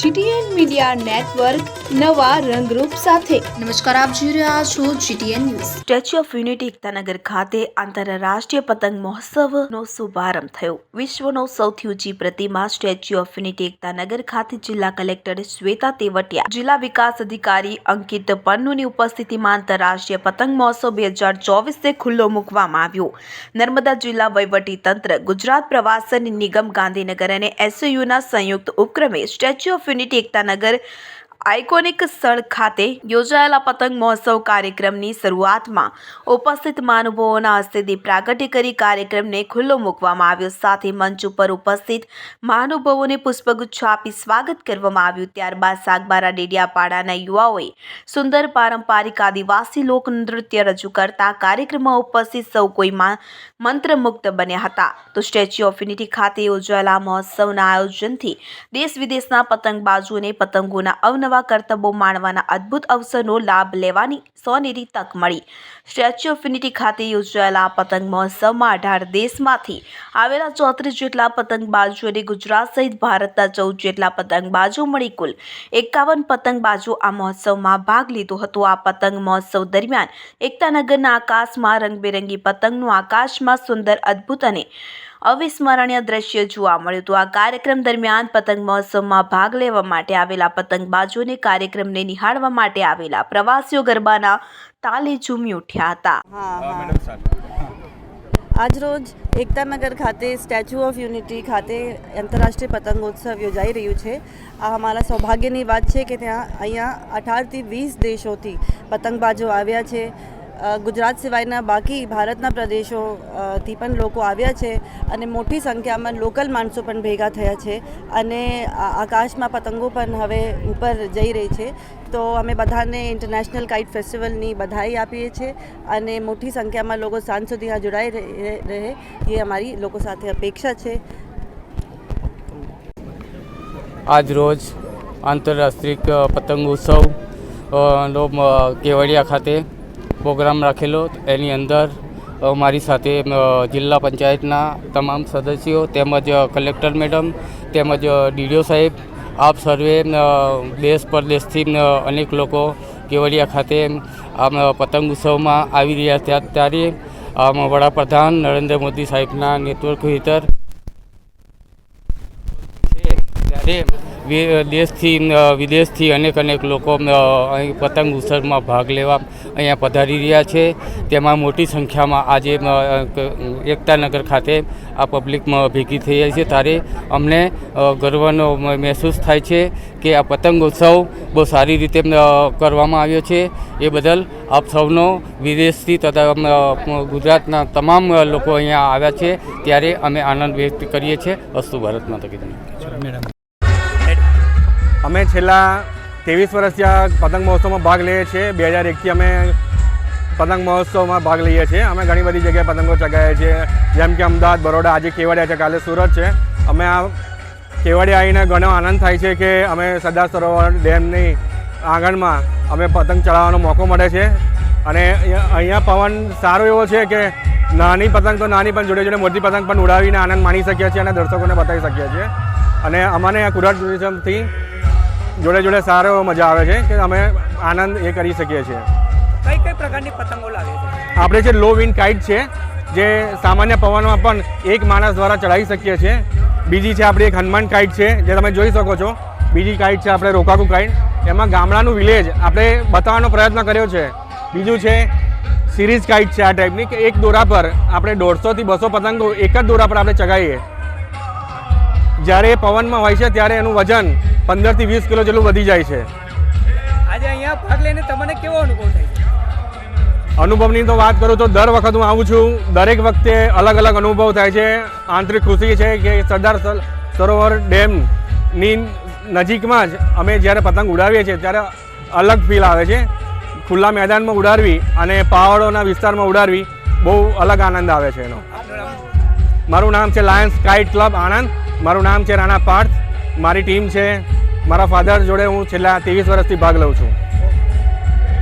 GTN media network નવા રંગરૂપ સાથે. નમસ્કાર આપ જોઈ રહ્યા છો GTN news. Statue of unity Ektanagar ખાતે આંતરરાષ્ટ્રીય પતંગ મહોત્સવનો શુભારંભ થયો. વિશ્વનો સૌથી ઊંચી પ્રતિમા સ્ટેચ્યુ ઓફ યુનિટી એકતાનગર ખાતે જિલ્લા કલેક્ટર શ્વેતા તેવટિયા જિલ્લા વિકાસ અધિકારી અંકિત પન્નુની ઉપસ્થિતિમાં આંતરરાષ્ટ્રીય પતંગ મહોત્સવ બે હજાર ચોવીસે ખુલ્લો મૂકવામાં આવ્યો. નર્મદા જિલ્લા વહીવટી તંત્ર ગુજરાત પ્રવાસન નિગમ ગાંધીનગર અને એસયુના સંયુક્ત ઉપક્રમે statue of unity Ektanagar iconic સ્થળ ખાતે યોજાયેલા પતંગ મહોત્સવ કાર્યક્રમની શરૂઆતમાં ઉપસ્થિત મહાનુભાવોના હસ્તે દીપ પ્રાગટ્ય કરી કાર્યક્રમને ખુલ્લો મૂકવામાં આવ્યો. સાથે મંચ ઉપર ઉપસ્થિત મહાનુભાવોને પુષ્પગુચ્છ આપી સ્વાગત કરવામાં આવ્યું. ત્યારબાદ સાગબારા ડેડિયાપાડાના યુવાઓએ સુંદર પારંપરિક આદિવાસી લોકનૃત્ય રજૂ કરતા કાર્યક્રમમાં ઉપસ્થિત સૌ કોઈ મંત્રમુગ્ધ બન્યા હતા. તો સ્ટેચ્યુ ઓફ યુનિટી ખાતે યોજાયેલા મહોત્સવના આયોજનથી દેશ વિદેશના પતંગબાજોને પતંગોના અવનવા કરતબો માણવાના અદ્ભુત અવસરનો લાભ લેવાની સોનેરી તક મળી. સ્ટેચ્યુ ઓફ યુનિટી ખાતે યોજાયેલા પતંગ મહોત્સવમાં અઢાર દેશમાંથી આવેલા ચોત્રીસ જેટલા પતંગબાજો અને ગુજરાત સહિત ભારતના ચૌદ જેટલા પતંગબાજો મળી કુલ એકાવન પતંગબાજો આ મહોત્સવમાં ભાગ લીધો હતો. આ પતંગ મહોત્સવ દરમિયાન એકતાનગરના આકાશમાં રંગબેરંગી પતંગનું આકાશમાં સુંદર, અદ્ભુત અને અવિસ્મરણીય દ્રશ્ય જોવા મળ્યું હતું. આ કાર્યક્રમ દરમિયાન પતંગ મહોત્સવમાં ભાગ લેવા માટે આવેલા પતંગબાજોને કાર્યક્રમને નિહાળવા માટે આવેલા પ્રવાસીઓ ગરબાના તાલે ઝૂમી ઉઠ્યા હતા. હા હા. આજરોજ એકતાનગર ખાતે સ્ટેચ્યુ ઓફ યુનિટી ખાતે આંતરરાષ્ટ્રીય પતંગોત્સવ યોજાઈ રહ્યું છે. આ અમારા સૌભાગ્યની વાત છે કે ત્યાં અહીંયા અઢારથી વીસ દેશોથી પતંગબાજો આવ્યા છે. ગુજરાત સિવાયના બાકી ભારતના પ્રદેશોથી પણ લોકો આવ્યા છે અને મોટી સંખ્યામાં લોકલ માણસો પણ ભેગા થયા છે અને આકાશમાં પતંગો પણ હવે ઉપર જઈ રહી છે. તો અમે બધાને ઇન્ટરનેશનલ કાઇટ ફેસ્ટિવલની બધાઈ આપીએ છીએ અને મોટી સંખ્યામાં લોકો સાંજ સુધી આ જોડાઈ રહે એ અમારી લોકો સાથે અપેક્ષા છે. આજ રોજ આંતરરાષ્ટ્રીય પતંગ ઉત્સવ નો કેવડિયા ખાતે પ્રોગ્રામ રાખેલો. એની અંદર મારી સાથે જિલ્લા પંચાયતના તમામ સદસ્યો તેમજ કલેક્ટર મેડમ તેમજ ડીડીઓ સાહેબ, આપ સર્વે દેશ પરદેશથી અનેક લોકો કેવડિયા ખાતે આમ પતંગ ઉત્સવમાં આવી રહ્યા હતા ત્યારે આમ, વડાપ્રધાન નરેન્દ્ર મોદી સાહેબના નેતૃત્વ હેઠળ, ત્યારે દેશથી વિદેશથી અનેક અનેક લોકો અહીં પતંગ ઉત્સવમાં ભાગ લેવા અહીંયા પધારી રહ્યા છે. તેમાં મોટી સંખ્યામાં આજે એકતાનગર ખાતે આ પબ્લિકમાં ભેગી થઈ રહી છે. ત્યારે અમને ગર્વનો મહેસૂસ થાય છે કે આ પતંગ ઉત્સવ બહુ સારી રીતે કરવામાં આવ્યો છે. એ બદલ આપ સૌનો વિદેશથી તથા ગુજરાતના તમામ લોકો અહીંયા આવ્યા છે. ત્યારે અમે આનંદ વ્યક્ત કરીએ છીએ. અસ્તુ ભારત તકી મેડમ જય. અમે છેલ્લા ત્રેવીસ વર્ષથી આ પતંગ મહોત્સવમાં ભાગ લઈએ છીએ. બે હજાર એકથી અમે પતંગ મહોત્સવમાં ભાગ લઈએ છીએ. અમે ઘણી બધી જગ્યાએ પતંગો ચગાવીએ છીએ. જેમ કે અમદાવાદ, બરોડા, આજે કેવડિયા છે, કાલે સુરત છે. અમે આ કેવડિયા આવીને ઘણો આનંદ થાય છે કે અમે સરદાર સરોવર ડેમની આંગણમાં અમે પતંગ ચડાવવાનો મોકો મળે છે. અને અહીંયા પવન સારો એવો છે કે નાની પતંગ તો નાની, પણ જોડે જોડે મોટી પતંગ પણ ઉડાવીને આનંદ માણી શકીએ છીએ અને દર્શકોને બતાવી શકીએ છીએ. અને અમને આ કુરાટ ટુરિઝમથી જોડે જોડે સારો મજા આવે છે કે અમે આનંદ એ કરી શકીએ છીએ. કઈ કઈ પ્રકારની પતંગો લાગે છે? આપણે જે લો વિન્ડ કાઇટ છે જે સામાન્ય પવનમાં પણ એક માણસ દ્વારા ચડાવી શકીએ છીએ. બીજી છે આપણી એક હનુમાન કાઇટ છે જે તમે જોઈ શકો છો. બીજી કાઇટ છે આપણે રોકાકુ કાઇટ. એમાં ગામડાનું વિલેજ આપણે બતાવવાનો પ્રયત્ન કર્યો છે. બીજું છે સિરીઝ કાઇટ છે આ ટાઈપની કે એક દોરા પર આપણે દોઢસોથી બસો પતંગો એક જ દોરા પર આપણે ચગાવીએ. જ્યારે એ પવનમાં હોય છે ત્યારે એનું વજન પંદરથી વીસ કિલો જેટલું વધી જાય છે. આજે અહીંયા ભાગ લઈને તમને કેવો અનુભવ થાય છે? અનુભવની તો વાત કરું તો દર વખત હું આવું છું. દરેક વખતે અલગ અલગ અનુભવ થાય છે. આંતરિક ખુશી છે કે સરદાર સરોવર ડેમની નજીકમાં જ અમે જ્યારે પતંગ ઉડાવીએ છીએ ત્યારે અલગ ફીલ આવે છે. ખુલ્લા મેદાનમાં ઉડાડવી અને પહાડોના વિસ્તારમાં ઉડાડવી બહુ અલગ આનંદ આવે છે એનો. મારું નામ છે લાયન્સ કાઇટ ક્લબ આણંદ. મારું નામ છે રાણા પાર્થ. મારી ટીમ છે મારા ફાધર જોડે હું છેલ્લા ત્રેવીસ વર્ષથી ભાગ લઉં છું.